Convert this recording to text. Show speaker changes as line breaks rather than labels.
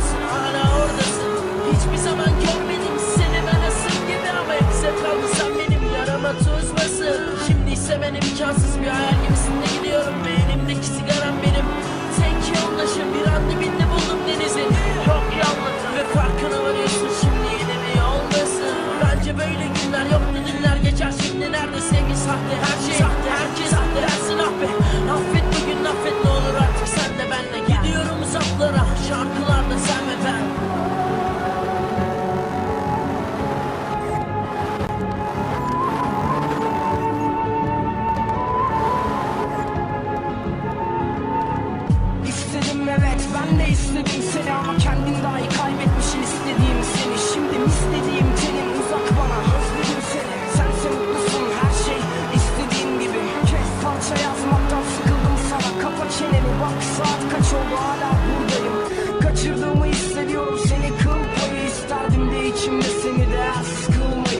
mutsuzsun oradasın. Hiçbir zaman görmedim seni. Ben asıl gibi ama hep sevdamlı sen benim yarama tuz basın. Şimdi ise bir hayal gemisinde gidiyorum. Ve elimdeki sigaram benim. Tek yoldaşım. Bir anda bindi buldum denizi. Çok yalnız ve farkına varıyorsun. Şimdi yeni bir Bence böyle günler yoktu. Dünler geçer. Şimdi nerede
bak saat kaç oldu hala Kaçırdığım